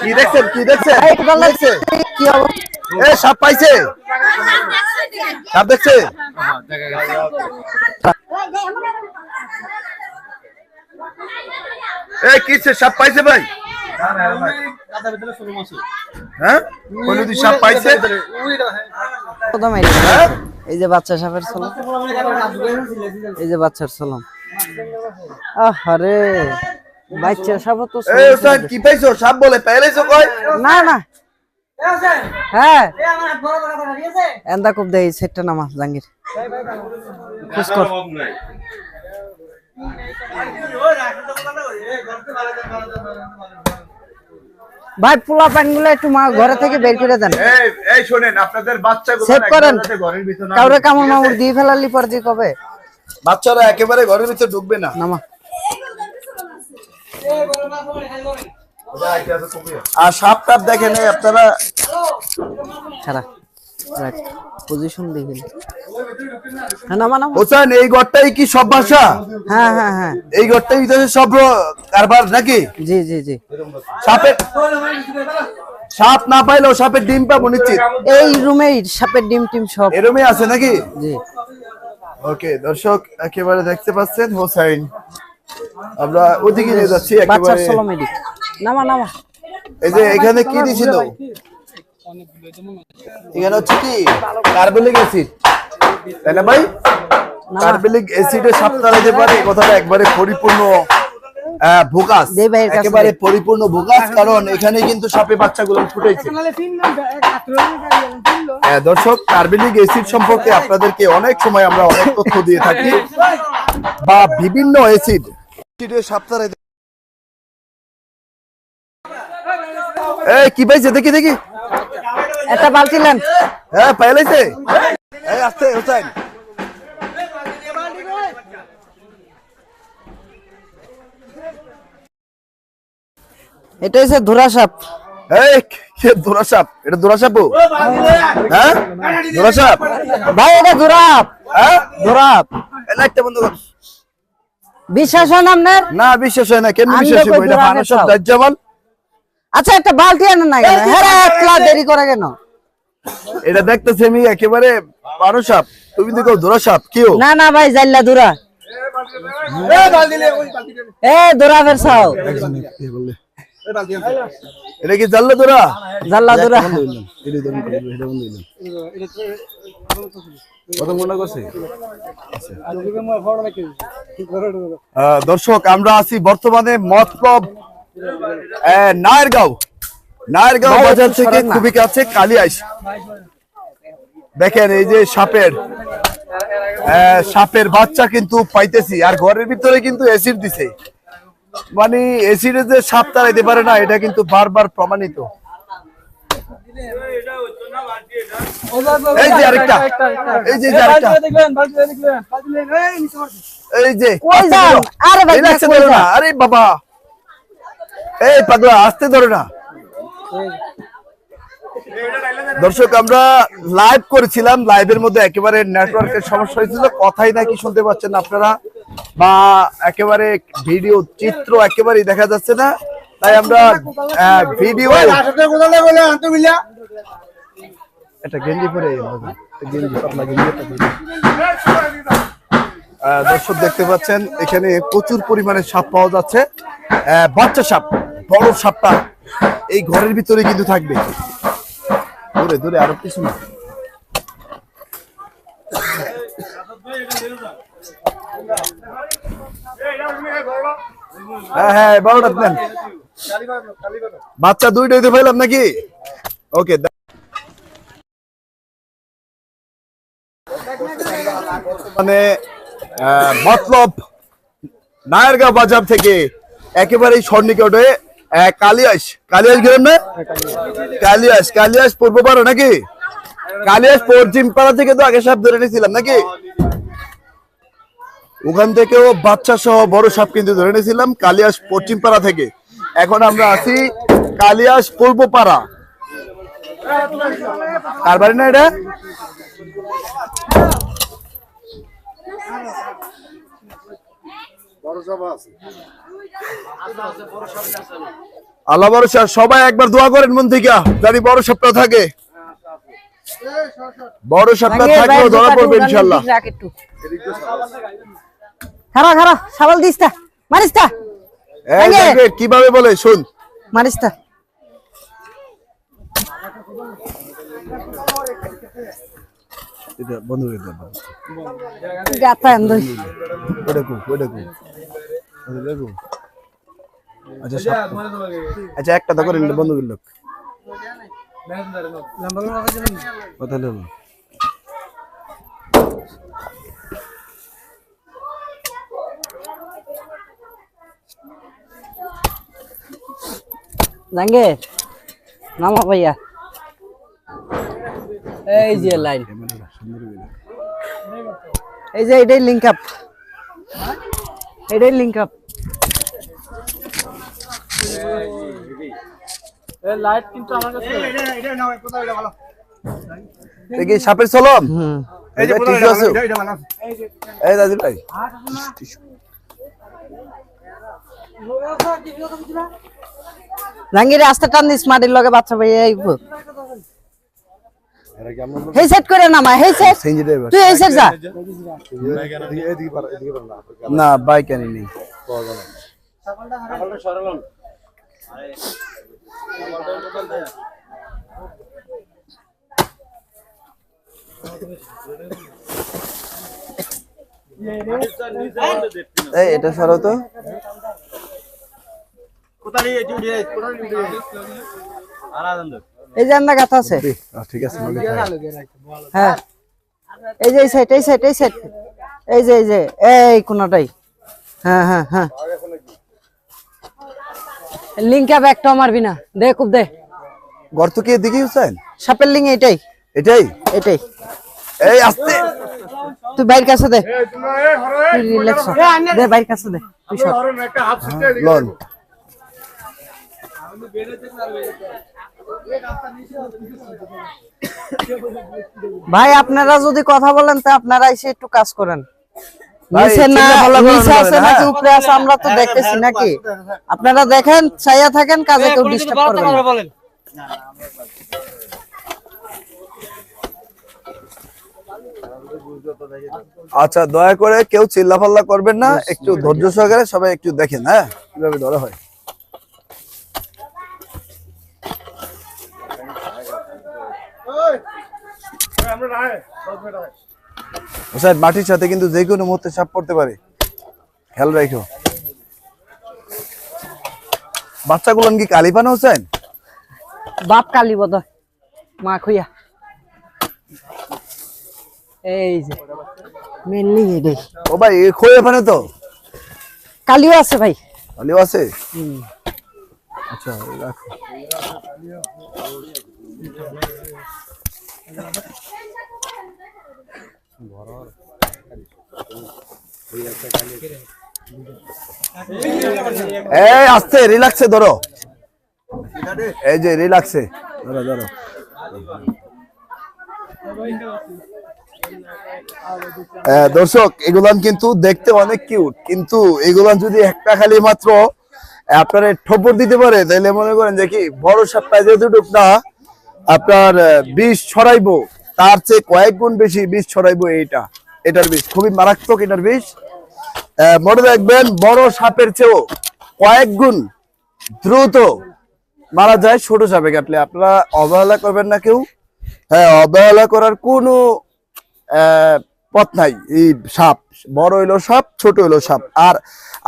কি দেখছেন? কি দেখছেন? কি এ সাপ পাইছে। সাপ দেখছে? কিছে সাপ পাইছে ভাই? হ্যাঁ? সাপ পাইছে। হ্যাঁ? এই যে বাচ্চা সাপের ছলম এই যে বাচ্চার ছলম আরে বাচ্চা সাপ তো এই ওস্তাদ কি পাইছো? সাপ বলে পাইলেছো কই না না। হ্যাঁ। এন্দা খুব দেই সেটটা নামা জাঙ্গির খুশ কর। ভাই পোলা প্যান্টগুলো একটু মা ঘরে থেকে বের করে দেন। এই এই শুনেন আপনাদের বাচ্চাগুলো সেভ করেন। একদম ঘরের ভিতর কাউরে কামড় মামড় দিয়ে ফেলালি পর দিয়ে কবে? বাচ্চারা একেবারে ঘরের ভিতর ঢুকবে না। নামা। আর সাপ দেখেন আপনারা ছাড়া হ্যাঁ এই হ্যাঁ হ্যাঁ হ্যাঁ এই সাপ না পাইলেও সাপের ডিম পাবো নিশ্চিত এই রুমেই সাপের ডিম টিম সব এরমই আছে নাকি জি ওকে দর্শক একেবারে দেখতে পাচ্ছেন হোসাইন আমরা ওদিকে নিয়ে যাচ্ছি বাচ্চার নামা নামা। এই যে এখানে কি দিছিল? এখানে হচ্ছে কি? কার্বলিক অ্যাসিড তাই না ভাই? কার্বলিক অ্যাসিডে সাপ পারে কথাটা একবারে পরিপূর্ণ দেই একেবারে পরিপূর্ণ কারণ এখানে কিন্তু সাপে বাচ্চাগুলো ফুটেছে। দর্শক কার্বলিক অ্যাসিড সম্পর্কে আপনাদেরকে অনেক সময় আমরা অনেক তথ্য দিয়ে থাকি। বা বিভিন্ন অ্যাসিড সাপ এই কি পাইছে? দেখি দেখি। একটা বালতি নেন। হ্যাঁ পাইলাইছে এই আস্তে হোসেন এটা হচ্ছে ধুরা সাপ। এই কে দোরাসাপ এটা দোরাসাপ হ্যাঁ? দোরাসাপ ভাই এটা ধুরাপ হ্যাঁ? ধুরাপ এই লাইটটা বন্ধ কর। বিশ্বাস হয় না আপনার? না বিশ্বাস হয় না। কেন আমি বিশ্বাস হইব? এটা দোরাপে মানুষ সব খাও। দাজ্জামাল আচ্ছা একটা বালতি আনেন না কেন? হ্যাঁ একলা দেরি করে কেন? এটা দেখতেছি আমি একেবারে পারসাপ তুমি দেখো দোরাসাপ কেউ না না ভাই জাইল্লা ধুরা এ ধুরাপের সাও এটা কি জানলে তোরা জাল্লা ধুরা কত মনে করছে? দর্শক আমরা আছি বর্তমানে মতলব নায়েরগাঁও নায়েরগাঁও বাজার থেকে খুবই কাছে কালিয়াস দেখেন এই যে সাপের সাপের বাচ্চা কিন্তু পাইতেছি আর ঘরের ভিতরে কিন্তু অ্যাসিড দিছে। মানে অ্যাসিডে যে সাপ তাড়াইতে পারে না এটা কিন্তু বারবার প্রমাণিত। এই যে আরেকটা। এই যে এই যে আরেকটা। এই যে। আরে ভাই, না। আরে বাবা। এই পাগলা আসতে ধরে না। দর্শক আমরা লাইভ করেছিলাম। লাইভের মধ্যে একেবারে নেটওয়ার্কের সমস্যা হয়েছিল। কথাই নাকি শুনতে পাচ্ছেন আপনারা? বা একেবারে ভিডিও চিত্র একেবারেই দেখা যাচ্ছে না। তাই আমরা ভিডিও একটা গেঞ্জি পরে গেঞ্জি দর্শক দেখতে পাচ্ছেন, এখানে প্রচুর পরিমাণে সাপ পাওয়া যাচ্ছে। বাচ্চা সাপ, বড় সাপটা এই ঘরের ভিতরে কিন্তু থাকবে। দূরে দূরে, আরও কিছু না হ্যাঁ হ্যাঁ বারোটা দেন। বাচ্চা দুইটা হইতে পাইলাম নাকি? ওকে মানে মতলব নায়ারগাঁও বাজার থেকে একেবারেই সন্নিকটে আহ, কালিয়াস। কালিয়াস গেলাম না? কালিয়াস কালিয়াস পূর্ব পাড়া নাকি? কালিয়াস পশ্চিম পাড়া থেকে তো আগে সাপ ধরে নিয়েছিলাম নাকি? ওখান থেকেও বাচ্চা সহ বড় সাপ কিন্তু ধরে নিয়েছিলাম কালিয়াস পশ্চিম পাড়া থেকে। এখন আমরা আছি কালিয়াস পূর্ব পাড়া। কার বাড়ি না এটা? আল্লাহ ভরসা সবাই একবার দোয়া করেন মন থেকে জানি বড় সপ্তাহ থাকে। বড় সপ্তাহ থাকলেও ধরা পড়বে ইনশাল্লাহ। খারা খারা সাবাল দিস মারিস কীভাবে বলে শুন। মারিস এটা বন্ধ করে দেন গাতা এন্দই ওটা কো ওটা কো ওটা দেখো আচ্ছা আচ্ছা একটা তো করেন বন্ধ করল কথা হলো জাঙ্গে নামা ভাইয়া। এই যে লাইন। এই যে এটাই লিঙ্ক আপ এটাই লিঙ্ক আপ সাপের চলম হুম এই যে টিস্যু আছে। এই দাদি ভাই। জাঙ্গির রাস্তা টান দিস মাটির লগে বাচ্চা ভাইয়া আইব হেই সেট করে নামা হেই সেট তুই এই সেট যা। না বাইক আনি নেই এটা সরাও তো। এই যে আমরা গাথা আছে। ঠিক আছে হ্যাঁ। এই যে এই সাইড এই সাইড এই সাইড। এই যে এই যে এই কোনটাই। হ্যাঁ হ্যাঁ হ্যাঁ। লিঙ্ক একটা মারবি না। দে খুব দে। গর্ত কি এদিকে হুসেন সাপের লিঙ্ক এটাই এটাই? এটাই। এই আস্তে। তুই বাইর কাছে দে। রিল্যাক্স দে বাইর কাছে দে। তুই সর। লন। ভাই আপনারা যদি কথা বলেন তো আপনারা এসে একটু কাজ করেন। নিচে না চিন্তা ভাবনা করেন নিচে আছে নাকি। উপরে আছে আমরা তো দেখতেছি নাকি। আপনারা দেখেন চাইয়া থাকেন কাজে কেউ ডিস্টার্ব করবেন আচ্ছা দয়া করে কেউ চিল্লাফাল্লা করবেন না একটু ধৈর্য সহকারে সবাই একটু দেখেন হ্যাঁ? কীভাবে ধরা হয়। স্যার মাটির সাথে কিন্তু যে কোনো মুহূর্তে সাপ পড়তে পারে। খেয়াল রাখো। বাচ্চাগুলো কি কালিপানা হোসেন বাপ কালী বোধ মা খুইয়া। এই যে মেনলি এটাই ও ভাই এ খয়ে পানে তো? কালিও আছে ভাই। কালিও আছে? আচ্ছা রাখো। এই ধরো। এই যে ধরো ধরো। দর্শক, এগুলান কিন্তু দেখতে অনেক কিউট কিন্তু এগুলান যদি একটা খালি মাত্র আপনারা ঠোপর দিতে পারে তাহলে মনে করেন যে কি বড় সাপটা যেহেতু না আপনার বিষ ছড়াইবো, তার চেয়ে কয়েক গুণ বেশি বিষ ছড়াইবো এইটা। এটার বিষ, খুবই মারাত্মক এটার বিষ। মনে রাখবেন, বড় সাপের চেয়েও কয়েক গুণ দ্রুত মারা যায় ছোট সাপে কাটলে। আপনারা অবহেলা করবেন না কেউ। হ্যাঁ অবহেলা করার কোনো পথ নাই এই সাপ। বড় হইল সাপ, ছোট হইল সাপ। আর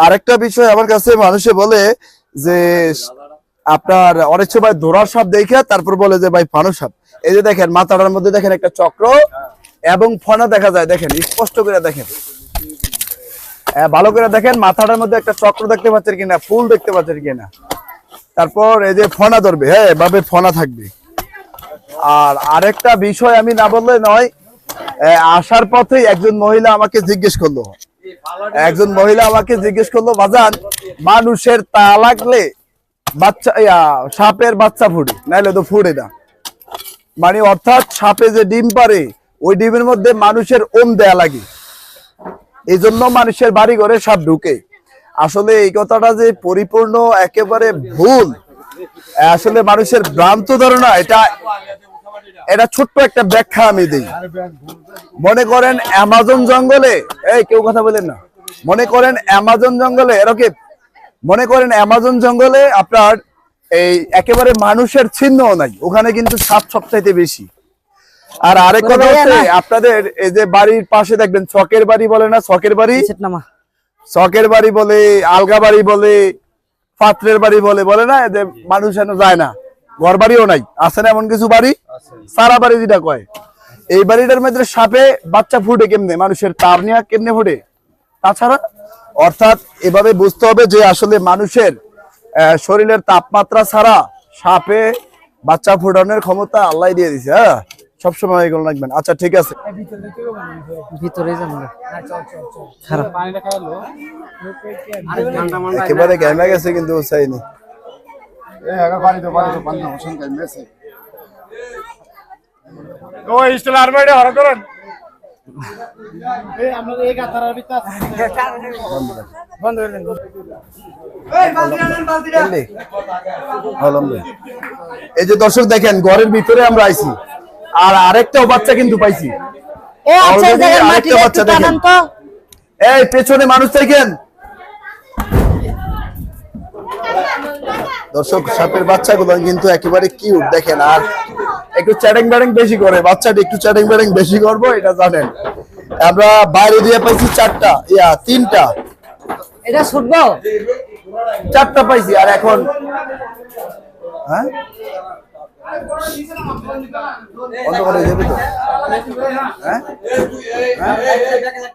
আরেকটা বিষয় আমার কাছে মানুষে বলে যে আপনার অনেক সময় ধরার সাপ দেখে তারপর বলে যে ভাই ফানো সাপ। এই যে দেখেন মাথাটার মধ্যে দেখেন একটা চক্র এবং ফনা দেখা যায় দেখেন স্পষ্ট করে দেখেন। আহ, ভালো করে দেখেন মাথাটার মধ্যে একটা চক্র দেখতে পাচ্ছেন কিনা ফুল দেখতে পাচ্ছেন কিনা। তারপর এই যে ফনা ধরবে হ্যাঁ এভাবে ফনা থাকবে। আর আরেকটা বিষয় আমি না বললে নয় আসার পথে একজন মহিলা আমাকে জিজ্ঞেস করল। একজন মহিলা আমাকে জিজ্ঞেস করল বাজান মানুষের তা লাগলে বাচ্চা সাপের বাচ্চা ফুটে নাইলে তো ফুটে না। মানে অর্থাৎ সাপে যে ডিম পারে ওই ডিমের মধ্যে মানুষের ওম দেয়া লাগে। এই জন্য মানুষের বাড়ি ঘরে সাপ ঢুকে। আসলে এই কথাটা যে পরিপূর্ণ, একেবারে ভুল, আসলে মানুষের ভ্রান্ত ধারণা, এটা এটা ছোট্ট একটা ব্যাখ্যা আমি দিই। মনে করেন অ্যামাজন জঙ্গলে, এই কেউ কথা বলেন না। মনে করেন অ্যামাজন জঙ্গলে এরকে মনে করেন অ্যামাজন জঙ্গলে আপনার এই একেবারে মানুষের চিহ্নও নাই। ওখানে কিন্তু সাত সপ্তাহে বেশি। আর আরেক কথা হচ্ছে আপনাদের এই যে বাড়ির পাশে দেখবেন চকের বাড়ি বলে না চকের বাড়ি? চকের বাড়ি বলে আলগা বাড়ি বলে পাত্রের বাড়ি বলে বলে না? যে মানুষ যেন যায় না। ঘর বাড়িও নাই। আছে না এমন কিছু বাড়ি? সারা বাড়ি যেটা কয়। এই বাড়িটার মধ্যে সাপে বাচ্চা ফুটে কেমনে? মানুষের তার নিয়ে কেমনে ফুটে? তাছাড়া অর্থাৎ এভাবে বুঝতে হবে যে আসলে মানুষের শরীরের তাপমাত্রা ছাড়া সাপে বাচ্চা ফুটানোর ক্ষমতা আল্লাহ দিয়ে দিছে হ্যাঁ? সবসময় এগুলো রাখবেন। আচ্ছা ঠিক আছে। ভিতরে একেবারে গ্যামে গেছে কিন্তু চাইনি ওই স্টিল আর্মাইডে হরা করেন এমনি? আলহামদুলিল্লাহ। এই যে দর্শক দেখেন ঘরের ভিতরে আমরা আইছি। আর আরেকটাও বাচ্চা কিন্তু পাইছি। আচ্ছা এই আরেকটা বাচ্চা দেখেন। এই পেছনে মানুষ দেখেন। দর্শক সাপের বাচ্চাগুলো কিন্তু একেবারে কিউট দেখেন। আর একটু চ্যাটিং ব্যাটিং বেশি করে। বাচ্চাটা একটু চ্যাটিং ব্যাটিং বেশি করব এটা জানেন। আমরা বাইরে দিয়ে পাইছি চারটা ইয়া তিনটা। এটা শুনব চারটা পাইছি আর এখন হ্যাঁ? অন্ধকারে যাবে তো। হ্যাঁ?